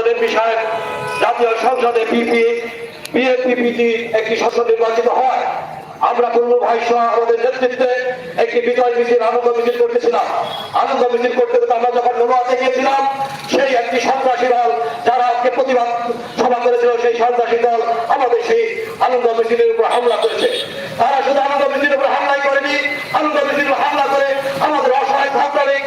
MP সাহেব জাতীয় সংসদে পিপি বিএনপিপিটি একটি সংসদ নির্বাচিত হয়। আমরা কুল্লু ভাই সহ আমাদের নেতৃত্বে একটি বিজয় মিছিল, আনন্দ মিছিল করতেছিলাম। আনন্দ মিছিল করতে করতে আমরা যখন নোয়াতে গিয়েছিলাম সেই একটি সন্ত্রাসী দল যারা আজকে প্রতিবাদ সভা করেছিল, সেই সন্ত্রাসী দল আমাদের সেই আনন্দ মিছিলের উপর হামলা করেছে। তারা শুধু আনন্দ মিছিলের উপর হামলাই করেনি, আনন্দ মিছিলের উপর হামলা করে আমাদের অসহায় ছাত্রলীগ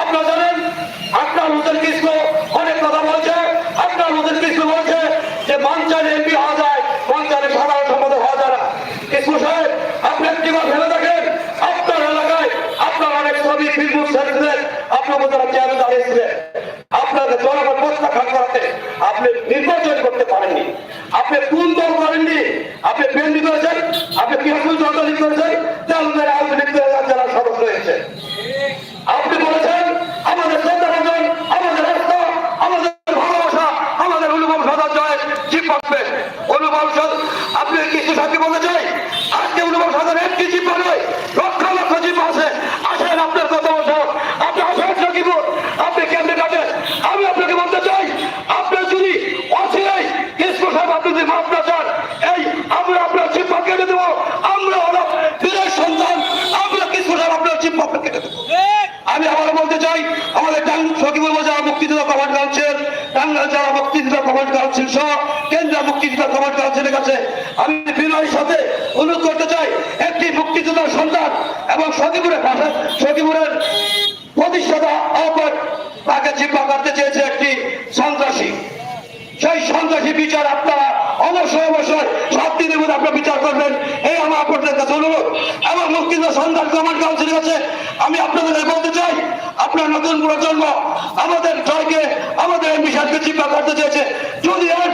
আপনারা হোসেন কৃষ্ণ অনেক কথা বলছে আপনার হোসেন কৃষ্ণ বলছে যে এমপি হওয়া যায় মঞ্চানে সাধারণ সম্পাদক হওয়া যায় না কৃষ্ণ সাহেব আপনি একটি কথা ভেবে দেখেন আপনার এলাকায় আপনার ফিল্ম সেন্টারের আপনার মধ্যে চেয়ারে দাঁড়িয়েছিলেন আপনাকে জনগণ প্রত্যাখ্যান করাতে আপনি নির্বাচন করতে পারেননি। আপনি কোন দল করেননি? আপনি বিএনপি করেছেন? আপনি তৃণমূল জনতা করেছেন তেলুগের আওয়ামী লীগ যারা সদস্য হয়েছে আপনি বলেছেন আমাদের শ্রদ্ধাভাজন আমাদের রাস্তা আমাদের ভালোবাসা আমাদের অনুভব সদা জয় জিপ আসবে অনুভব সদ- আপনি কিছু সাথে বলতে চাই আজকে অনুভব সদর একটি জিপ নয় লক্ষ লক্ষ জিপ আছে আসেন আপনার কথা বলছেন আপনি আসেন সখীপুর আপনি কেন্দ্রে কাটেন আমি আপনাকে বলতে চাই আপনার যদি অচিরাই কৃষ্ণ সাহেব আপনি যদি মাফ না চান এই আমরা আপনার জিপ কেটে দেবো আমরা হলো বীরের সন্তান আমরা কৃষ্ণ সাহেব আপনার জিপ কেটে দেবো আমি আবার বলতে চাই command council টাঙ্গাল command council command কাউন্সিলের কাছে আমি সাথে অনুরোধ করতে চাই, একটি মুক্তিযোদ্ধার সন্তান এবং সকিপুরের ভাষা সকিপুরের প্রতিষ্ঠাতা তাকে জিম্মা করতে চেয়েছে একটি সন্ত্রাসী। সেই সন্ত্রাসী বিচার আপনারা অবশ্যই অবশ্যই সাত দিনের মধ্যে আপনারা বিচার করবেন। এই আমার আপনাদের কাছে অনুরোধ। এবং মুক্তিযোদ্ধা সন্ধান কমান্ড কাউন্সিলের কাছে আমি আপনাদের বলতে চাই, আপনার নতুন প্রজন্ম আমাদের জয়কে, আমাদের এই সাহেবকে চিন্তা করতে চেয়েছে। যদি এর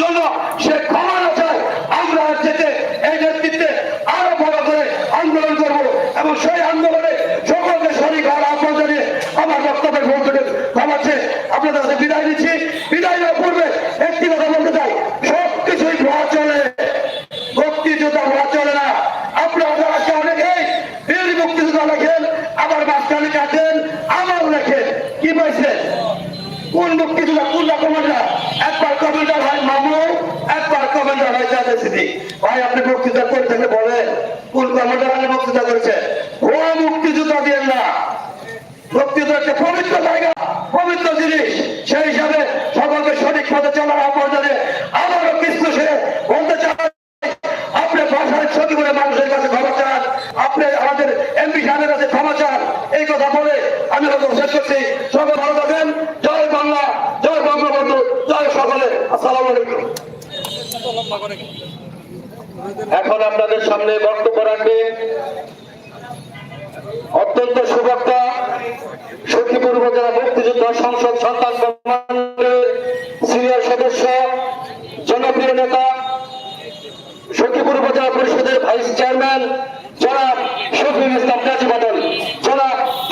জন্য সে ক্ষমা না চায়, আমরা যেতে এই নেতৃত্বে আরও বড় করে আন্দোলন করব এবং সেই আন্দোলনে সকলকে শরীর হওয়ার আহ্বান জানিয়ে আমার বক্তব্যের ভূমিকা ক্ষমাচ্ছে আপনাদের কাছে বিদায় নিচ্ছি বিদায় নেওয়ার পূর্বে একটি কথা বলতে চাই সব কিছুই ভুয়া চলে মুক্তিযোদ্ধা ভুয়া চলে না আপনারা আজকে অনেকেই বীর মুক্তিযোদ্ধা লেখেন আবার মাঝখানে কাটেন আমার লেখেন কি পাইছেন কোন মুক্তিযোদ্ধা কোন কমান্ডার একবার কমান্ডার হয় মামু, একবার কমান্ডার হয় জাদের সিদ্ধি ভাই, আপনি বক্তৃতা করে থাকলে বলেন। কোন কমান্ডার আগে মুক্তিযোদ্ধা করেছে ও মুক্তিযোদ্ধা দিয়ে না। মুক্তিযোদ্ধা একটা পবিত্র জায়গা, পবিত্র জিনিস। সেই হিসাবে সকলকে সঠিক পথে চলার জানিয়ে আবারও কৃষ্ণ সে বলতে চান আপনি ভাষার ছবি করে মানুষের কাছে ক্ষমা চান, আপনি আমাদের এমপি সাহেবের কাছে ক্ষমা চান। এই কথা বলে এখন আপনাদের সামনে বক্তব্য রাখবে অত্যন্ত সুবক্তা সখীপুর উপজেলা মুক্তিযুদ্ধ সংসদ সন্তান সদস্য, জনপ্রিয় নেতা, সখীপুর উপজেলা পরিষদের ভাইস চেয়ারম্যান জনাব শফিউল ইসলাম বাদল। জনাব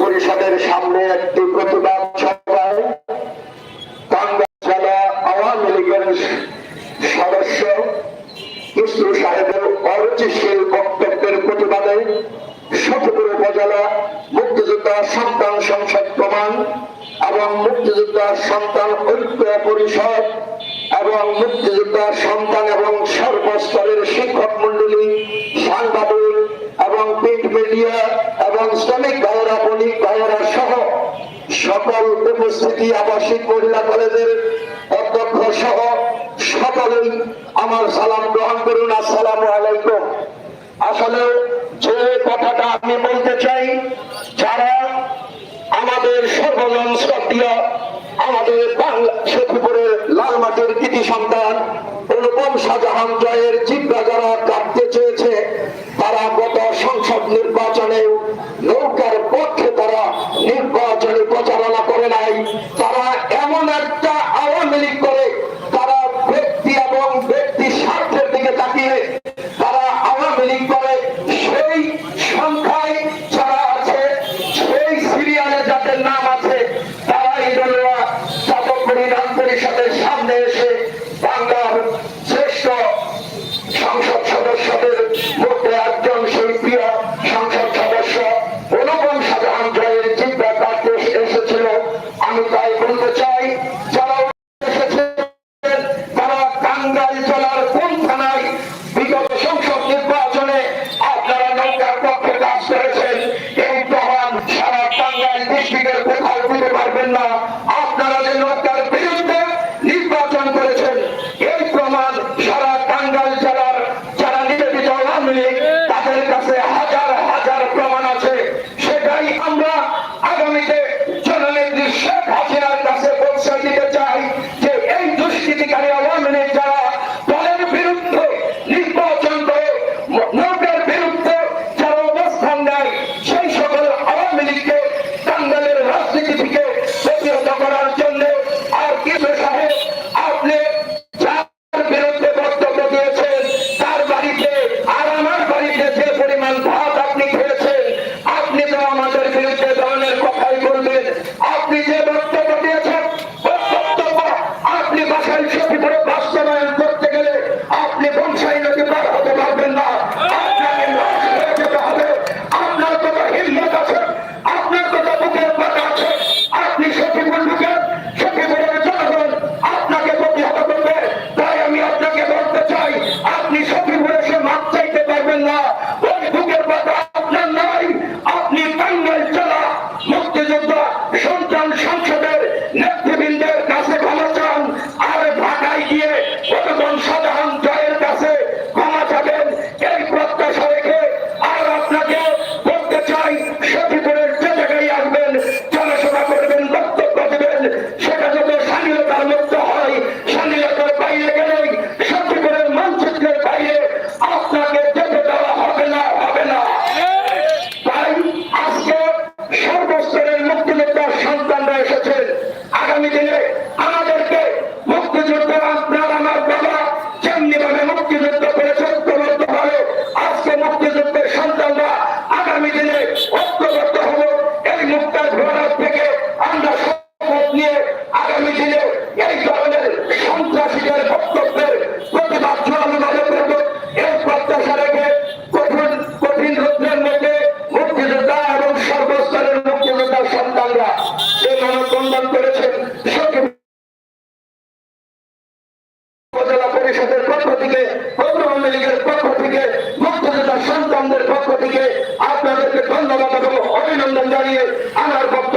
পরিষদের সামনে একটি প্রতিবাদ সভায় টাঙ্গাইল জেলা আওয়ামী লীগের সদস্য ইসরু সাহেবের অরুচিশীল বক্তব্যের প্রতিবাদে সতপুর উপজেলা মুক্তিযোদ্ধা সন্তান সংসদ প্রমাণ এবং মুক্তিযোদ্ধা সন্তান ঐক্য পরিষদ এবং মুক্তিযোদ্ধা সন্তান এবং সর্বস্তরের শিক্ষক মন্ডলী সাংবাদিক এবং প্রিন্ট মিডিয়া এবং শ্রমিক ভাইয়েরা বণিক ভাইয়েরা সহ সকল উপস্থিতি আবাসিক মহিলা কলেজের অধ্যক্ষ সহ সকলেই আমার সালাম গ্রহণ করুন। আসসালাম আলাইকুম। আসলে যে কথাটা আমি বলতে চাই, যারা আমাদের সর্বজন সক্রিয়, আমাদের বাংলা সেতুপুরের লালমাটির কৃতি সন্তান, অনুপম শাহজাহান জয়ের জিব্রা যারা কাঁদতেছে সব নির্বাচনেও নৌকার করেছেন, এই প্রমাণ সারা টাঙ্গাইল ডিস্ট্রিক্টের কোথাও দিতে পারবেন না। আপনারা যে লোকটার বিরুদ্ধে নির্বাচন করেছেন, এই প্রমাণ সারা টাঙ্গাইল জেলার যারা নিবেদিত আওয়ামী লীগ, তাদের কাছে হাজার হাজার প্রমাণ আছে। সেটাই আমরা আগামীতে জননেত্রী শেখ হাসিনার কাছে Yeah. থেকে আপনাদেরকে ধন্যবাদ এবং অভিনন্দন জানিয়ে আমার বক্তব্য